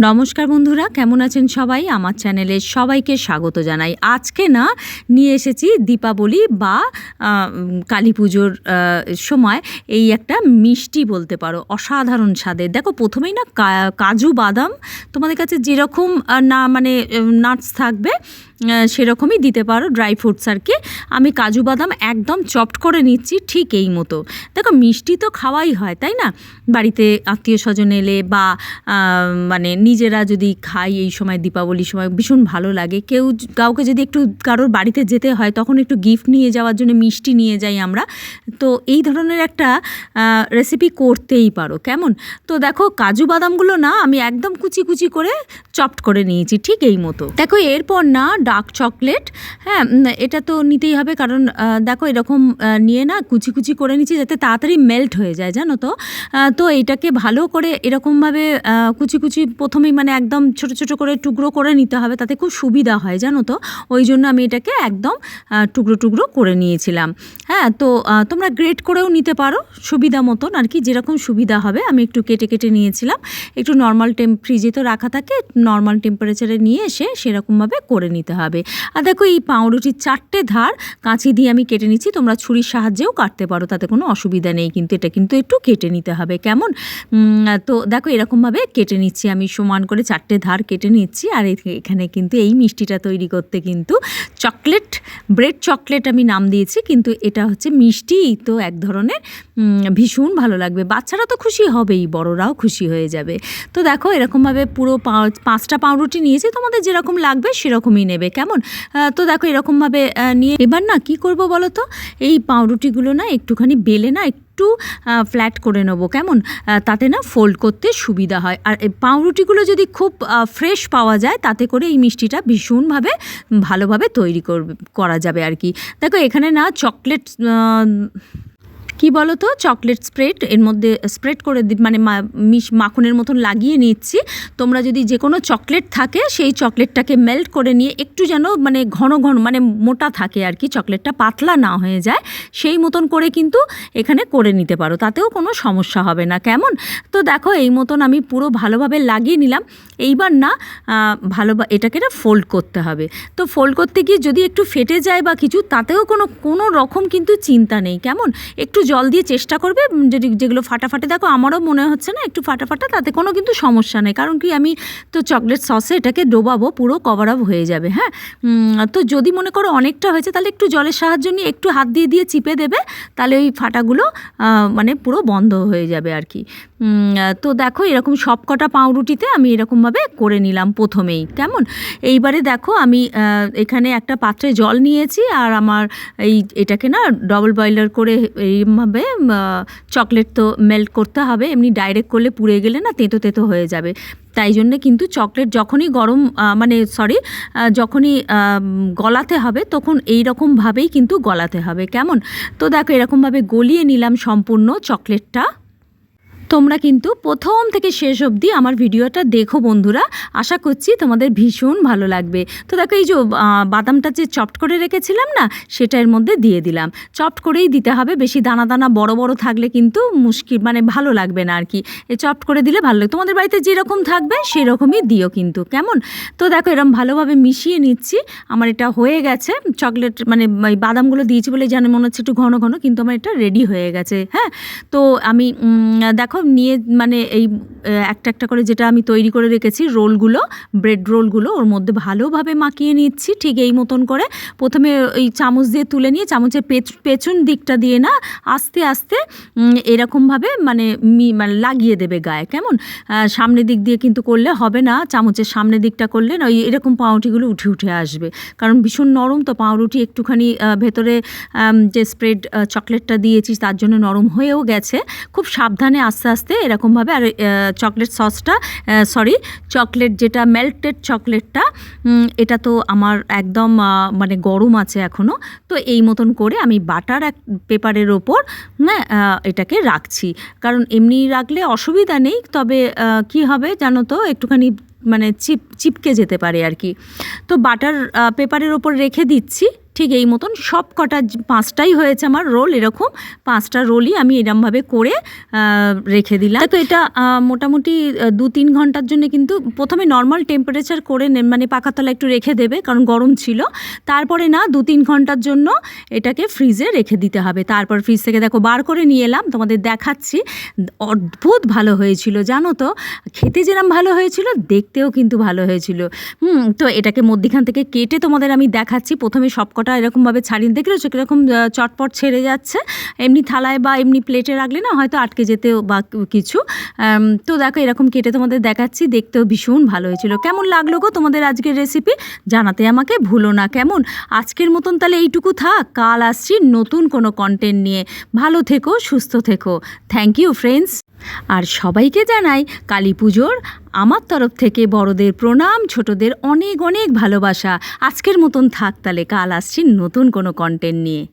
নমস্কার বন্ধুরা, কেমন আছেন সবাই? আমার চ্যানেলে সবাইকে স্বাগত জানাই। আজকে না, নিয়ে এসেছি দীপাবলি বা কালী পুজোর সময় এই একটা মিষ্টি বলতে পারো, অসাধারণ স্বাদের। দেখো, প্রথমেই না কাজু বাদাম তোমাদের কাছে যেরকম না মানে নাটস থাকবে সেরকমই দিতে পারো ড্রাই ফ্রুটস আর কি। আমি কাজু বাদাম একদম চপড করে নিচ্ছি ঠিক এই মতো। দেখো, মিষ্টি তো খাওয়াই হয়, তাই না? বাড়িতে আত্মীয় স্বজন এলে বা মানে নিজেরা যদি খাই এই সময়, দীপাবলির সময়, ভীষণ ভালো লাগে। কেউ কাউকে যদি একটু কারোর বাড়িতে যেতে হয়, তখন একটু গিফট নিয়ে যাওয়ার জন্য মিষ্টি নিয়ে যাই আমরা। তো এই ধরনের একটা রেসিপি করতেই পারো, কেমন? তো দেখো, কাজু বাদামগুলো না, আমি একদম কুচি কুচি করে চপড করে নিয়েছি ঠিক এই মতো। দেখো, এরপর না ডার্ক চকলেট হ্যাঁ এটা তো নিতেই হবে কারণ দেখো এরকম নিয়ে না কুচি কুচি করে নিচ্ছি যাতে তাড়াতাড়ি মেল্ট হয়ে যায়, জানো তো? তো এইটাকে ভালো করে এরকমভাবে কুচি কুচি প্রথমেই মানে একদম ছোট ছোট করে টুকরো করে নিতে হবে, তাতে খুব সুবিধা হয়, জানো তো? ওই জন্য আমি এটাকে একদম টুকরো টুকরো করে নিয়েছিলাম। হ্যাঁ তো তোমরা গ্রেট করেও নিতে পারো, সুবিধা মতন, আর কি যেরকম সুবিধা হবে, আমি একটু কেটে কেটে নিয়েছিলাম। একটু নর্মাল টেম ফ্রিজে তো রাখা থাকে নর্মাল টেম্পারেচারে নিয়ে এসে সেরকমভাবে করে নিতে হবে। আর দেখো এই পাউরুটির চারটে ধার কাঁচি দিয়ে আমি কেটে নিচ্ছি, তোমরা ছুরির সাহায্যেও কাটতে পারো, তাতে কোনো অসুবিধা নেই, কিন্তু এটা কিন্তু একটু কেটে নিতে হবে। কেমন? তো দেখো এরকমভাবে কেটে নিচ্ছি, আমি সমান করে চারটে ধার কেটে নিচ্ছি, আর এখানে কিন্তু এই মিষ্টিটা তৈরি করতে কিন্তু চকলেট, ব্রেড চকলেট আমি নাম দিয়েছি, কিন্তু এটা হচ্ছে মিষ্টি, তো এক ধরনের ভীষণ ভালো লাগবে। বাচ্চারা তো খুশি হবেই, বড়রাও খুশি হয়ে যাবে। তো দেখো এরকমভাবে পুরো পাঁচটা পাউরুটি নিয়েছি, তোমাদের যেরকম লাগবে সেরকমই নেবে। কেমন? তো দেখো এরকমভাবে নিয়ে এবার না কি করব বলো তো? এই পাউরুটিগুলো না একটুখানি বেলে না একটু ফ্ল্যাট করে নেব, কেমন? তাতে না ফোল্ড করতে সুবিধা হয়। আর পাউরুটিগুলো যদি খুব ফ্রেশ পাওয়া যায়, তাতে করে এই মিষ্টিটা ভীষণভাবে ভালোভাবে তৈরি করবে, করা যাবে আর কি। দেখো এখানে না চকলেট কি বলো তো চকলেট স্প্রেড এর মধ্যে স্প্রেড করে মানে মিশ, মাখনের মতন লাগিয়ে নিচ্ছি। তোমরা যদি যে কোনো চকলেট থাকে, সেই চকলেটটাকে মেল্ট করে নিয়ে একটু যেন মানে ঘন ঘন মানে মোটা থাকে আর কি চকলেটটা পাতলা না হয়ে যায়, সেই মতন করে কিন্তু এখানে করে নিতে পারো। তাতেও কোনো সমস্যা হবে না। কেমন? তো দেখো, এই মতন আমি পুরো ভালোভাবে লাগিয়ে নিলাম। এইবার না ভালো এটাকে না ফোল্ড করতে হবে। তো ফোল্ড করতে গিয়ে যদি একটু ফেটে যায় বা কিছু, তাতেও কোনো কোনো রকম কিন্তু চিন্তা নেই। কেমন? একটু জল দিয়ে চেষ্টা করবে যদি যেগুলো ফাটাফাটে। দেখো, আমারও মনে হচ্ছে না একটু ফাটাফাটা, তাতে কোনো কিন্তু সমস্যা নেই। কারণ কি, আমি তো চকলেট সসে এটাকে ডোবাবো, পুরো কভার আপ হয়ে যাবে হ্যাঁ? তো যদি মনে করো অনেকটা হয়েছে, তাহলে একটু জলের সাহায্য নিয়ে একটু হাত দিয়ে দিয়ে চিপে দেবে, তাহলে ওই ফাটাগুলো মানে পুরো বন্ধ হয়ে যাবে আর কি। তো দেখো, এরকম সব কটা পাউরুটিতে আমি এরকমভাবে করে নিলাম প্রথমেই, কেমন? এইবারে দেখো, আমি এখানে একটা পাত্রে জল নিয়েছি, আর আমার এই, এটাকে না ডবল বয়লার করে এইভাবে চকলেট তো মেল্ট করতে হবে, এমনি ডাইরেক্ট করলে পুড়ে গেলে না তেতো তেতো হয়ে যাবে। তাই জন্যে কিন্তু চকলেট যখনই গরম মানে সরি যখনই গলাতে হবে তখন এই রকমভাবেই কিন্তু গলাতে হবে। কেমন? তো দেখো এরকমভাবে গলিয়ে নিলাম সম্পূর্ণ চকলেটটা তোমরা কিন্তু প্রথম থেকে শেষ অবধি আমার ভিডিওটা দেখো বন্ধুরা। আশা করছি তোমাদের ভীষণ ভালো লাগবে। তো দেখো এই যে বাদামটা যে চপড করে রেখেছিলাম না, সেটা এর মধ্যে দিয়ে দিলাম। চপড করেই দিতে হবে, বেশি দানা দানা বড় বড় থাকলে কিন্তু মুশকিল মানে ভালো লাগবে না আর কি এই চপড করে দিলে ভালো লাগবে তোমাদের বাড়িতে যেরকম থাকবে, সেরকমই দিও কিন্তু, কেমন? তো দেখো এরকম ভালোভাবে মিশিয়ে নিচ্ছি। আমার এটা হয়ে গেছে। চকলেট মানে বাদামগুলো দিয়েছি বলে জানে মনে হচ্ছে একটু ঘন ঘন, কিন্তু আমার এটা রেডি হয়ে গেছে। হ্যাঁ? তো আমি দেখো নিয়ে মানে এই একটা একটা করে যেটা আমি তৈরি করে রেখেছি, রোলগুলো, ব্রেড রোলগুলো, ওর মধ্যে ভালোভাবে মাখিয়ে নিচ্ছি, ঠিক এই মতন করে। প্রথমে ওই চামচ দিয়ে তুলে নিয়ে, চামচের পেছ- পেছন দিকটা দিয়ে না, আস্তে আস্তে এরকমভাবে মানে মানে লাগিয়ে দেবে গায়ে, কেমন? সামনের দিক দিয়ে কিন্তু করলে হবে না, চামচের সামনের দিকটা করলে না, ওই এরকম পাউরুটিগুলো উঠে উঠে আসবে। কারণ ভীষণ নরম তো পাউরুটি, একটুখানি ভেতরে যে স্প্রেড চকলেটটা দিয়েছি, তার জন্য নরম হয়েও গেছে। খুব সাবধানে আস্তে আস্তে এরকমভাবে আর চকলেট সসটা সরি চকলেট যেটা মেল্টেড চকলেটটা এটা তো আমার একদম মানে গরম আছে এখনও তো এই মতন করে আমি বাটার এক পেপারের ওপর হ্যাঁ এটাকে রাখছি। কারণ এমনি রাখলে অসুবিধা নেই, তবে কি হবে জানো তো? একটুখানি মানে চিপ, চিপকে যেতে পারে আর কি। তো বাটার পেপারের ওপর রেখে দিচ্ছি। ঠিক এই মতন সব কটা পাঁচটাই হয়েছে আমার রোল এরকম। পাঁচটা রোলই আমি এরমভাবে করে রেখে দিলাম। তো এটা মোটামুটি দু তিন ঘণ্টার জন্য কিন্তু প্রথমে নর্মাল টেম্পারেচার করে মানে পাখাতলা একটু রেখে দেবে, কারণ গরম ছিল। তারপরে না দু তিন ঘণ্টার জন্য এটাকে ফ্রিজে রেখে দিতে হবে। তারপর ফ্রিজ থেকে দেখো, বার করে নিয়ে এলাম, তোমাদের দেখাচ্ছি। অদ্ভুত ভালো হয়েছিল, জানো তো? খেতে যেরকম ভালো হয়েছিল, দেখতেও কিন্তু ভালো হয়েছিল। হুম, তো এটাকে মধ্যিখান থেকে কেটে তোমাদের আমি দেখাচ্ছি। প্রথমে সবকটা এরকমভাবে ছাড়িয়ে দেখে রয়েছে কীরকম চটপট ছেড়ে যাচ্ছে? এমনি থালায় বা এমনি প্লেটে রাখলে না হয়তো আটকে যেতেও বা কিছু। তো দেখো এরকম কেটে তোমাদের দেখাচ্ছি, দেখতেও ভীষণ ভালো হয়েছিল। কেমন লাগল গো তোমাদের আজকের রেসিপি জানাতে আমাকে ভুলো না, কেমন? আজকের মতন তাহলে এইটুকু থাক, কাল আসছি নতুন কোনো কন্টেন্ট নিয়ে। ভালো থেকো, সুস্থ থেকো। থ্যাংক ইউ ফ্রেন্ডস আর সবাইকে জানাই কালী পুজোর আমার তরফ থেকে বড়দের প্রণাম, ছোটদের অনেক অনেক ভালোবাসা। আজকের মতন থাক তাহলে, কাল আসছি নতুন কোনো কন্টেন্ট নিয়ে।